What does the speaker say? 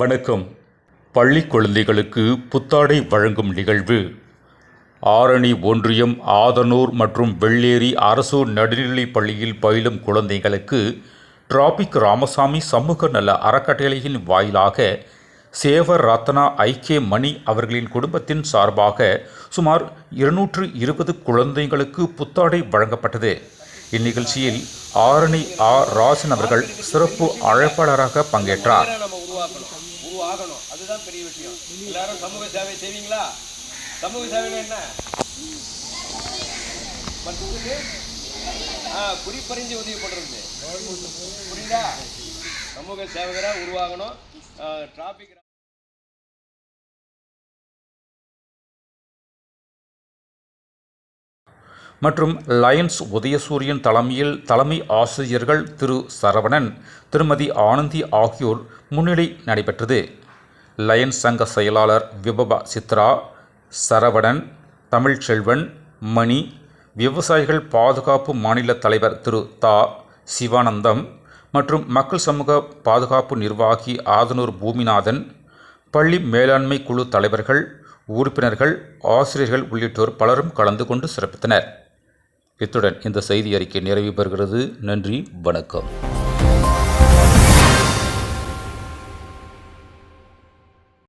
வணக்கம். பள்ளி குழந்தைகளுக்கு புத்தாடை வழங்கும் நிகழ்வு. ஆரணி ஒன்றியம் ஆதனூர் மற்றும் வெள்ளேரி அரசு நடுநிலைப் பள்ளியில் பயிலும் குழந்தைகளுக்கு டிராபிக் ராமசாமி சமூக நல அறக்கட்டளையின் வாயிலாக சேவ ரத்னா ஐக்கிய மணி அவர்களின் குடும்பத்தின் சார்பாக சுமார் இருநூற்று இருபது குழந்தைகளுக்கு புத்தாடை வழங்கப்பட்டது. இந்நிகழ்ச்சியில் ஆரணி ஆர் ராஜன் அவர்கள் சிறப்பு அழைப்பாளராக பங்கேற்றார். ஆகணும் அதுதான் பெரிய விஷயம். எல்லாரும் சமூக சேவை செய்வீங்களா? சமூக சேவைனா என்ன? மற்றதுக்கு குறிப்பறிஞ்சு உதவி பண்றது புரியுதா? சமூக சேவகரா உருவாகணும். டிராபிக் மற்றும் லயன்ஸ் உதயசூரியன் தலைமையில் தலைமை ஆசிரியர்கள் திரு சரவணன் திருமதி ஆனந்தி ஆகியோர் முன்னிலை நடைபெற்றது. லயன்ஸ் சங்க செயலாளர் விபபா சித்ரா சரவணன் தமிழ்ச்செல்வன் மணி விவசாயிகள் பாதுகாப்பு மாநில தலைவர் திரு தா. சிவானந்தம் மற்றும் மக்கள் சமூக பாதுகாப்பு நிர்வாகி ஆதனூர் பூமிநாதன் பள்ளி மேலாண்மை குழு தலைவர்கள் உறுப்பினர்கள் ஆசிரியர்கள் உள்ளிட்டோர் பலரும் கலந்து கொண்டு சிறப்பித்தனர். இத்துடன் இந்த செய்தி அறிக்கை நிறைவு பெறுகிறது. நன்றி வணக்கம்.